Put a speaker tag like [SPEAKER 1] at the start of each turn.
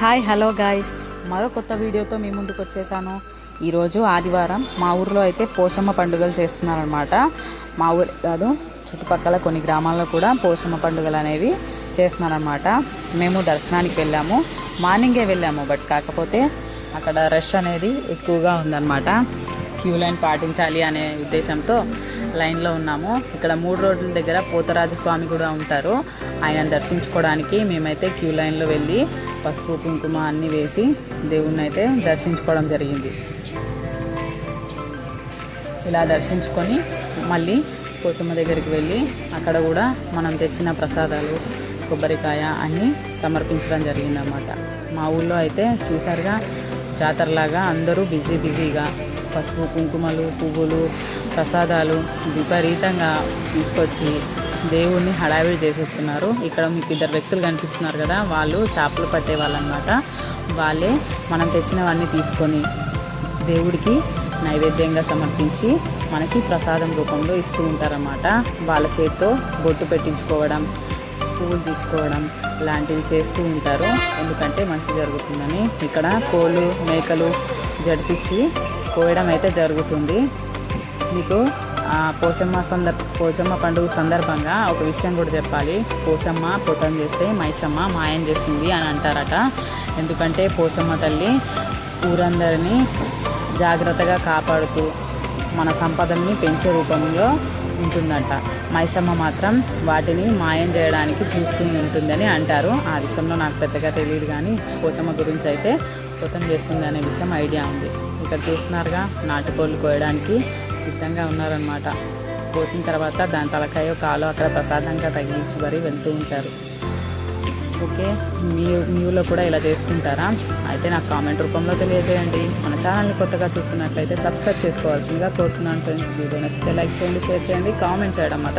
[SPEAKER 1] Hi hello guys. మరో కొత్త వీడియోతో మీ ముందుకు వచ్చేసాను. ఈరోజు ఆదివారం మా ఊర్లో అయితే పోషమ్మ పండుగలు చేస్తున్నారనమాట మా ఊరు కాదు చుట్టుపక్కల కొన్ని గ్రామాల్లో కూడా పోషమ్మ పండుగలు అనేవి చేస్తున్నారనమాట మేము దర్శనానికి వెళ్ళాము. మార్నింగే వెళ్ళాము బట్ కాకపోతే అక్కడ రష్ అనేది ఎక్కువగా ఉందన్నమాట. క్యూ లైన్ పాటించాలి అనే ఉద్దేశంతో లైన్లో ఉన్నాము. ఇక్కడ మూడు రోడ్ల దగ్గర పోతరాజు స్వామి కూడా ఉంటారు. ఆయన దర్శించుకోవడానికి మేమైతే క్యూ లైన్లో వెళ్ళి పసుపు కుంకుమ అన్నీ వేసి దేవుణ్ణి అయితే దర్శించుకోవడం జరిగింది. ఇలా దర్శించుకొని మళ్ళీ పోచమ్మ దగ్గరికి వెళ్ళి అక్కడ కూడా మనం తెచ్చిన ప్రసాదాలు కొబ్బరికాయ అన్నీ సమర్పించడం జరిగిందన్నమాట. మా ఊళ్ళో అయితే చూసారుగా జాతరలాగా అందరూ బిజీ బిజీగా పసుపు కుంకుమలు పువ్వులు ప్రసాదాలు విపరీతంగా తీసుకొచ్చి దేవుణ్ణి హడావిడి చేసేస్తున్నారు. ఇక్కడ మీకు ఇద్దరు వ్యక్తులు కనిపిస్తున్నారు కదా వాళ్ళు చేపలు పట్టే వాళ్ళనమాట వాళ్ళే మనం తెచ్చినవన్నీ తీసుకొని దేవుడికి నైవేద్యంగా సమర్పించి మనకి ప్రసాదం రూపంలో ఇస్తూ ఉంటారన్నమాట. వాళ్ళ చేతితో బొట్టు పెట్టించుకోవడం పువ్వులు తీసుకోవడం లాంటివి చేస్తూ ఉంటారు. ఎందుకంటే మంచి జరుగుతుందని ఇక్కడ కోళ్ళు మేకలు జడిపించి కోయడం అయితే జరుగుతుంది. మీకు ఆ పోచమ్మ సందర్ పోచమ్మ పండుగ సందర్భంగా ఒక విషయం కూడా చెప్పాలి. పోచమ్మ పోతం చేస్తే మైషమ్మ మాయం చేస్తుంది అని అంటారట. ఎందుకంటే పోచమ్మ తల్లి ఊరందరినీ జాగ్రత్తగా కాపాడుతూ మన సంపదల్ని పెంచే రూపంలో ఉంటుందంట. మైసమ్మ మాత్రం వాటిని మాయం చేయడానికి చూస్తూ ఉంటుందని అంటారు. ఆ విషయంలో నాకు పెద్దగా తెలియదు కానీ పోచమ్మ గురించి అయితే కృతం చేస్తుంది అనే విషయం ఐడియా ఉంది. ఇక్కడ చూస్తున్నారుగా నాటుకోళ్ళు కోయడానికి సిద్ధంగా ఉన్నారనమాట కోసిన తర్వాత దాని తలకాయో కాలో అక్కడ ప్రసాదంగా తగిలించి మరీ వెళ్తూ ఉంటారు. ఓకే మీ మీ ఊళ్ళో కూడా ఇలా చేసుకుంటారా? అయితే నాకు కామెంట్ రూపంలో తెలియజేయండి. మన ఛానల్ని కొత్తగా చూస్తున్నట్లయితే సబ్స్క్రైబ్ చేసుకోవాల్సిందిగా కోరుతున్నాను ఫ్రెండ్స్. వీడియో నచ్చితే లైక్ చేయండి షేర్ చేయండి కామెంట్ చేయడం మాత్రం